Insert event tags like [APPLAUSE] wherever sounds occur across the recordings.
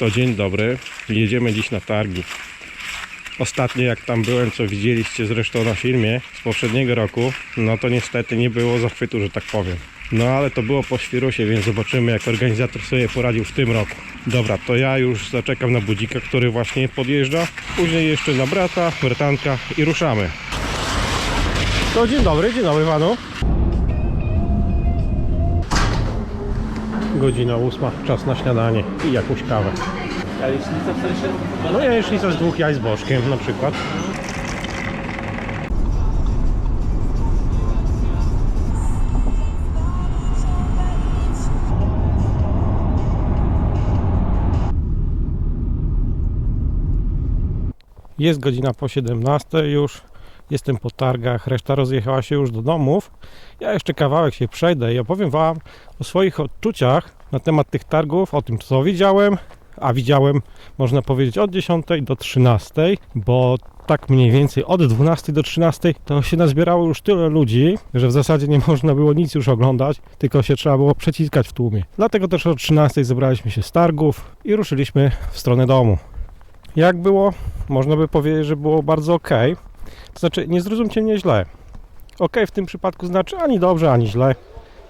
To dzień dobry. Jedziemy dziś na targi. Ostatnio jak tam byłem, co widzieliście zresztą na filmie z poprzedniego roku, no to niestety nie było zachwytu, że tak powiem. No ale to było po świrusie, więc zobaczymy jak organizator sobie poradził w tym roku. Dobra, to ja już zaczekam na budzika, który właśnie podjeżdża. Później jeszcze na brata, bratanka i ruszamy. To dzień dobry, dzień dobry panu. Godzina ósma, czas na śniadanie i jakąś kawę. Jajecznica w sensie? No jajecznica z dwóch jaj z boczkiem na przykład. Jest godzina po 17 już. Jestem po targach, reszta rozjechała się już do domów. Ja jeszcze kawałek się przejdę i opowiem Wam o swoich odczuciach na temat tych targów, o tym co widziałem, a widziałem można powiedzieć od 10 do 13, bo tak mniej więcej od 12 do 13 to się nazbierało już tyle ludzi, że w zasadzie nie [LAUGHS] można było nic już oglądać, tylko się trzeba było przeciskać w tłumie. Dlatego też o 13 zebraliśmy się z targów i ruszyliśmy w stronę domu. Jak było? Można by powiedzieć, że było bardzo ok. To znaczy, nie zrozumcie mnie źle. Ok w tym przypadku znaczy ani dobrze, ani źle.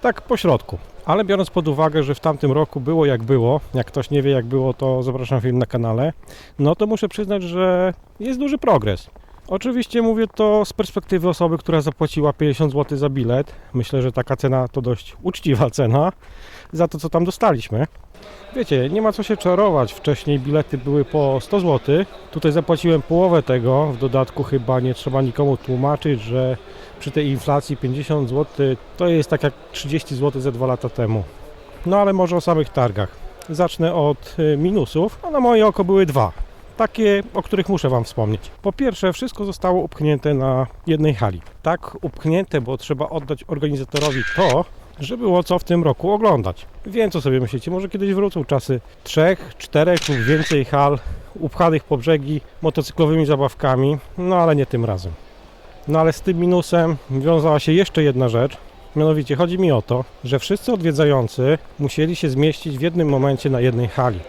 Tak po środku. Ale biorąc pod uwagę, że w tamtym roku było jak było, jak ktoś nie wie jak było, to zapraszam film na kanale, no to muszę przyznać, że jest duży progres. Oczywiście mówię to z perspektywy osoby, która zapłaciła 50 zł za bilet. Myślę, że taka cena to dość uczciwa cena za to, co tam dostaliśmy. Wiecie, nie ma co się czarować. Wcześniej bilety były po 100 zł. Tutaj zapłaciłem połowę tego. W dodatku chyba nie trzeba nikomu tłumaczyć, że przy tej inflacji 50 zł to jest tak jak 30 zł ze dwa lata temu. No ale może o samych targach. Zacznę od y, minusów, a na moje oko były dwa. Takie, o których muszę Wam wspomnieć. Po pierwsze, wszystko zostało upchnięte na jednej hali. Tak upchnięte, bo trzeba oddać organizatorowi to, że było co w tym roku oglądać. Wiem, co sobie myślicie, może kiedyś wrócą czasy trzech, czterech lub więcej hal upchanych po brzegi motocyklowymi zabawkami, no ale nie tym razem. No ale z tym minusem wiązała się jeszcze jedna rzecz. Mianowicie chodzi mi o to, że wszyscy odwiedzający musieli się zmieścić w jednym momencie na jednej hali,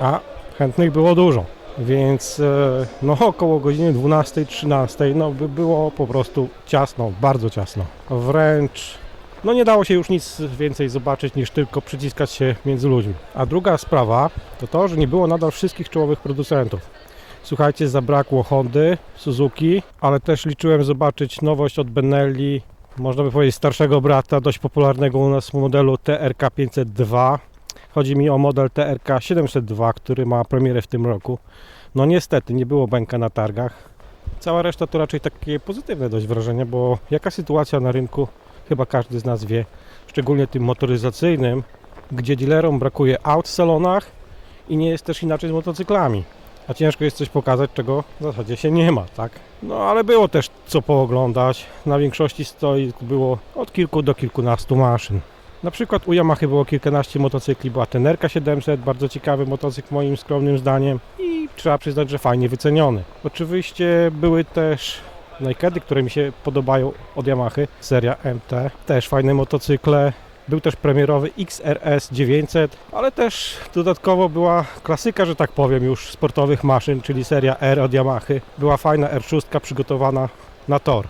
a chętnych było dużo. Więc e, no około godziny 12-13 no by było po prostu ciasno, bardzo ciasno. Wręcz no nie dało się już nic więcej zobaczyć niż tylko przyciskać się między ludźmi. A druga sprawa to to, że nie było nadal wszystkich czołowych producentów. Słuchajcie, zabrakło Hondy, Suzuki, ale też liczyłem zobaczyć nowość od Benelli, można by powiedzieć starszego brata, dość popularnego u nas modelu TRK 502. Chodzi mi o model TRK 702, który ma premierę w tym roku. No niestety, nie było bęka na targach. Cała reszta to raczej takie pozytywne dość wrażenie, bo jaka sytuacja na rynku, chyba każdy z nas wie, szczególnie tym motoryzacyjnym, gdzie dealerom brakuje aut w salonach i nie jest też inaczej z motocyklami a ciężko jest coś pokazać, czego w zasadzie się nie ma, tak? No ale było też co pooglądać. Na większości stoisk było od kilku do kilkunastu maszyn. Na przykład u Yamaha było kilkanaście motocykli, była Tenerka 700, bardzo ciekawy motocykl moim skromnym zdaniem i trzeba przyznać, że fajnie wyceniony. Oczywiście były też Nakedy, które mi się podobają od Yamaha, seria MT, też fajne motocykle, był też premierowy XRS 900, ale też dodatkowo była klasyka, że tak powiem, już sportowych maszyn, czyli seria R od Yamaha. Była fajna R6 przygotowana na tor.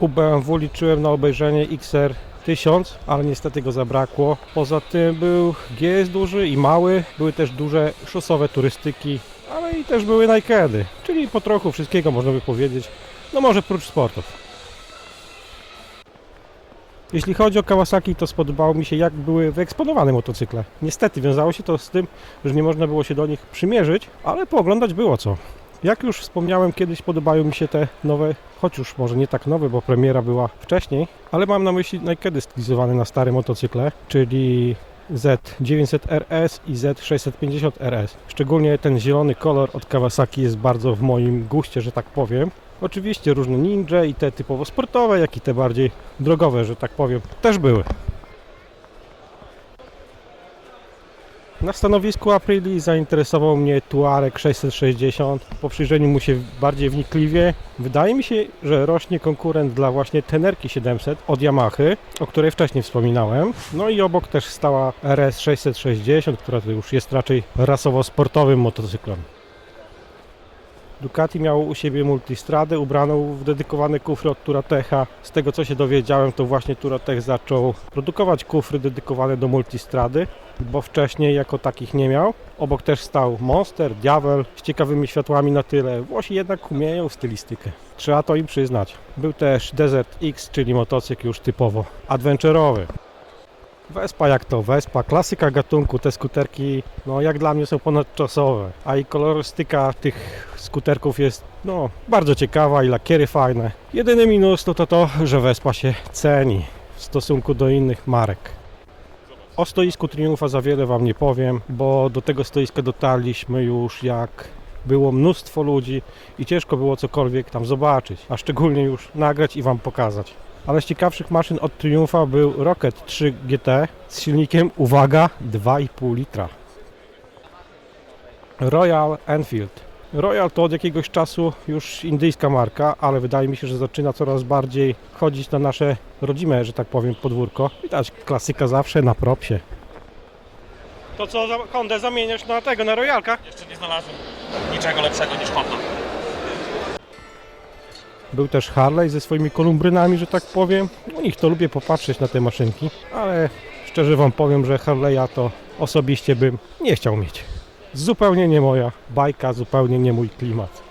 U BMW liczyłem na obejrzenie XR 1000, ale niestety go zabrakło. Poza tym był GS duży i mały, były też duże szosowe turystyki, ale i też były Nakedy, czyli po trochu wszystkiego można by powiedzieć. No może prócz sportów. Jeśli chodzi o Kawasaki, to spodobało mi się, jak były wyeksponowane motocykle. Niestety wiązało się to z tym, że nie można było się do nich przymierzyć, ale pooglądać było co. Jak już wspomniałem, kiedyś podobają mi się te nowe, choć już może nie tak nowe, bo premiera była wcześniej, ale mam na myśli nakedy stylizowane na stare motocykle, czyli Z900RS i Z650RS. Szczególnie ten zielony kolor od Kawasaki jest bardzo w moim guście, że tak powiem. Oczywiście różne ninja i te typowo sportowe, jak i te bardziej drogowe, że tak powiem, też były. Na stanowisku Aprili zainteresował mnie Tuareg 660. Po przyjrzeniu mu się bardziej wnikliwie, wydaje mi się, że rośnie konkurent dla właśnie Tenerki 700 od Yamahy, o której wcześniej wspominałem. No i obok też stała RS 660, która to już jest raczej rasowo-sportowym motocyklem. Ducati miało u siebie multistradę ubraną w dedykowane kufry od Turatecha. Z tego co się dowiedziałem, to właśnie Turatech zaczął produkować kufry dedykowane do multistrady, bo wcześniej jako takich nie miał. Obok też stał Monster, Diavel z ciekawymi światłami na tyle. Włosi jednak umieją stylistykę. Trzeba to im przyznać. Był też Desert X, czyli motocykl już typowo adventurowy. Vespa jak to Vespa, klasyka gatunku, te skuterki no jak dla mnie są ponadczasowe, a i kolorystyka tych skuterków jest no bardzo ciekawa i lakiery fajne. Jedyny minus to to, to że Vespa się ceni w stosunku do innych marek. O stoisku Triumfa za wiele Wam nie powiem, bo do tego stoiska dotarliśmy już jak było mnóstwo ludzi i ciężko było cokolwiek tam zobaczyć, a szczególnie już nagrać i Wam pokazać. Ale z ciekawszych maszyn od Triumfa był Rocket 3 GT z silnikiem, uwaga, 2,5 litra. Royal Enfield. Royal to od jakiegoś czasu już indyjska marka, ale wydaje mi się, że zaczyna coraz bardziej chodzić na nasze rodzime, że tak powiem, podwórko. Widać klasyka zawsze na propsie. To co, za Hondę zamieniasz na tego, na Royalka? Jeszcze nie znalazłem niczego lepszego niż Honda. Był też Harley ze swoimi kolumbrynami, że tak powiem. U nich to lubię popatrzeć na te maszynki, ale szczerze Wam powiem, że Harley'a to osobiście bym nie chciał mieć. Zupełnie nie moja bajka, zupełnie nie mój klimat.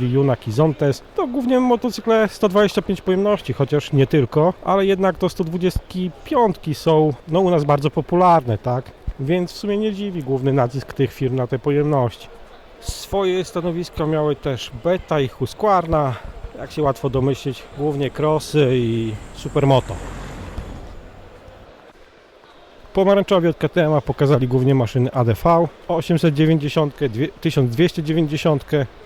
Junak i Zontes to głównie motocykle 125 pojemności, chociaż nie tylko, ale jednak to 125 są no, u nas bardzo popularne, tak? Więc w sumie nie dziwi główny nacisk tych firm na te pojemności. Swoje stanowiska miały też Beta i Husqvarna, jak się łatwo domyślić, głównie crossy i supermoto. Pomarańczowi od KTM pokazali głównie maszyny ADV 890, dwie- 1290,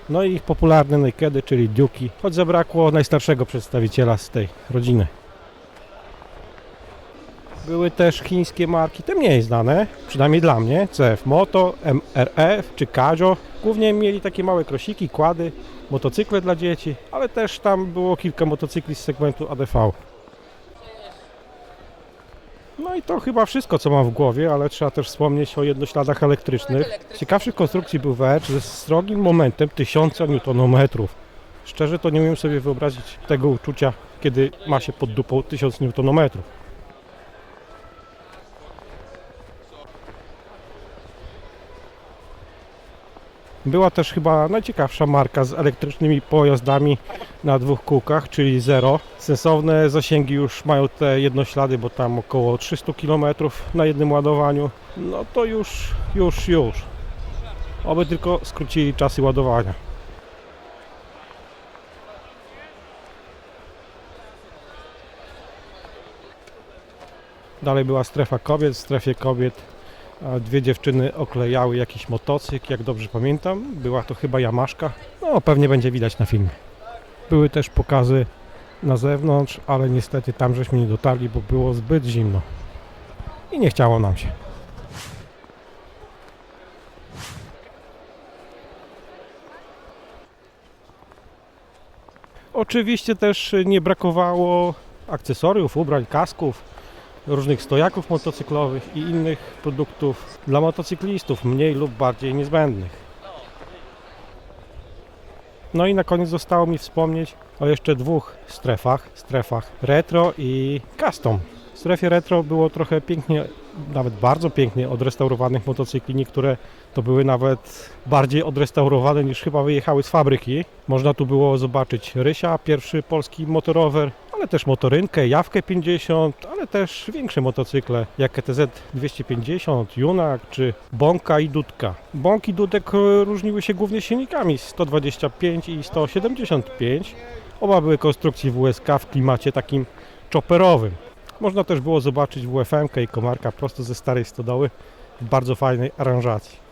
no i ich popularne nakedy, czyli Duki, choć zabrakło najstarszego przedstawiciela z tej rodziny. Były też chińskie marki, te mniej znane, przynajmniej dla mnie, CF Moto, MRF czy Kazio. Głównie mieli takie małe krosiki, kłady, motocykle dla dzieci, ale też tam było kilka motocykli z segmentu ADV. No i to chyba wszystko, co mam w głowie, ale trzeba też wspomnieć o jednośladach elektrycznych. Ciekawszych konstrukcji był Wedge ze strogim momentem 1000 Nm. Szczerze to nie umiem sobie wyobrazić tego uczucia, kiedy ma się pod dupą 1000 Nm. Była też chyba najciekawsza marka z elektrycznymi pojazdami na dwóch kółkach, czyli Zero. Sensowne zasięgi już mają te jednoślady, bo tam około 300 km na jednym ładowaniu. No to już, już, już. Oby tylko skrócili czasy ładowania. Dalej była strefa kobiet. W strefie kobiet dwie dziewczyny oklejały jakiś motocykl, jak dobrze pamiętam. Była to chyba Jamaszka. No, pewnie będzie widać na filmie. Były też pokazy na zewnątrz, ale niestety tam żeśmy nie dotarli, bo było zbyt zimno. I nie chciało nam się. Oczywiście też nie brakowało akcesoriów, ubrań, kasków, różnych stojaków motocyklowych i innych produktów dla motocyklistów, mniej lub bardziej niezbędnych. No i na koniec zostało mi wspomnieć o jeszcze dwóch strefach, strefach retro i custom. W strefie retro było trochę pięknie, nawet bardzo pięknie odrestaurowanych motocykli, niektóre to były nawet bardziej odrestaurowane niż chyba wyjechały z fabryki. Można tu było zobaczyć Rysia, pierwszy polski motorower, ale też motorynkę, Jawkę 50, ale też większe motocykle jak ETZ 250, Junak czy Bąka i Dudka. Bąk i Dudek e, różniły się głównie silnikami 125 i 175. Oba były konstrukcji WSK w klimacie takim chopperowym. Można też było zobaczyć WFM i komarka prosto ze starej stodoły w bardzo fajnej aranżacji.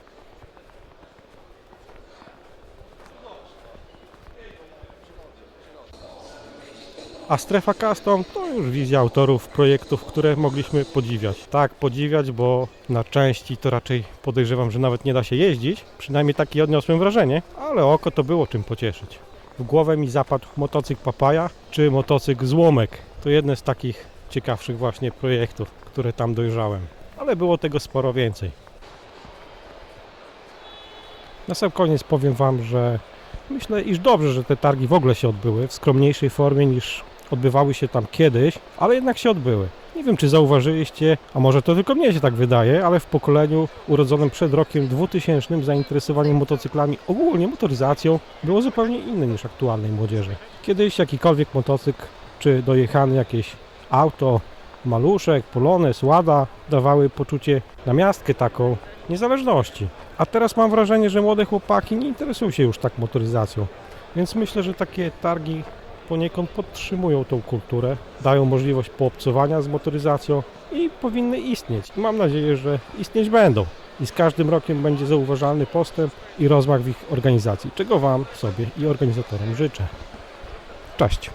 A strefa custom to już wizja autorów projektów, które mogliśmy podziwiać. Tak, podziwiać, bo na części to raczej podejrzewam, że nawet nie da się jeździć. Przynajmniej takie odniosłem wrażenie, ale oko to było czym pocieszyć. W głowę mi zapadł motocykl Papaja czy motocykl Złomek. To jedne z takich ciekawszych właśnie projektów, które tam dojrzałem. Ale było tego sporo więcej. Na sam koniec powiem Wam, że myślę, iż dobrze, że te targi w ogóle się odbyły w skromniejszej formie niż odbywały się tam kiedyś, ale jednak się odbyły. Nie wiem, czy zauważyliście, a może to tylko mnie się tak wydaje, ale w pokoleniu urodzonym przed rokiem 2000 zainteresowanie motocyklami, ogólnie motoryzacją, było zupełnie inne niż aktualnej młodzieży. Kiedyś jakikolwiek motocykl, czy dojechany jakieś auto, maluszek, polones, łada, dawały poczucie namiastkę taką niezależności. A teraz mam wrażenie, że młode chłopaki nie interesują się już tak motoryzacją. Więc myślę, że takie targi poniekąd podtrzymują tą kulturę, dają możliwość poobcowania z motoryzacją i powinny istnieć. Mam nadzieję, że istnieć będą. I z każdym rokiem będzie zauważalny postęp i rozmach w ich organizacji, czego Wam, sobie i organizatorom życzę. Cześć!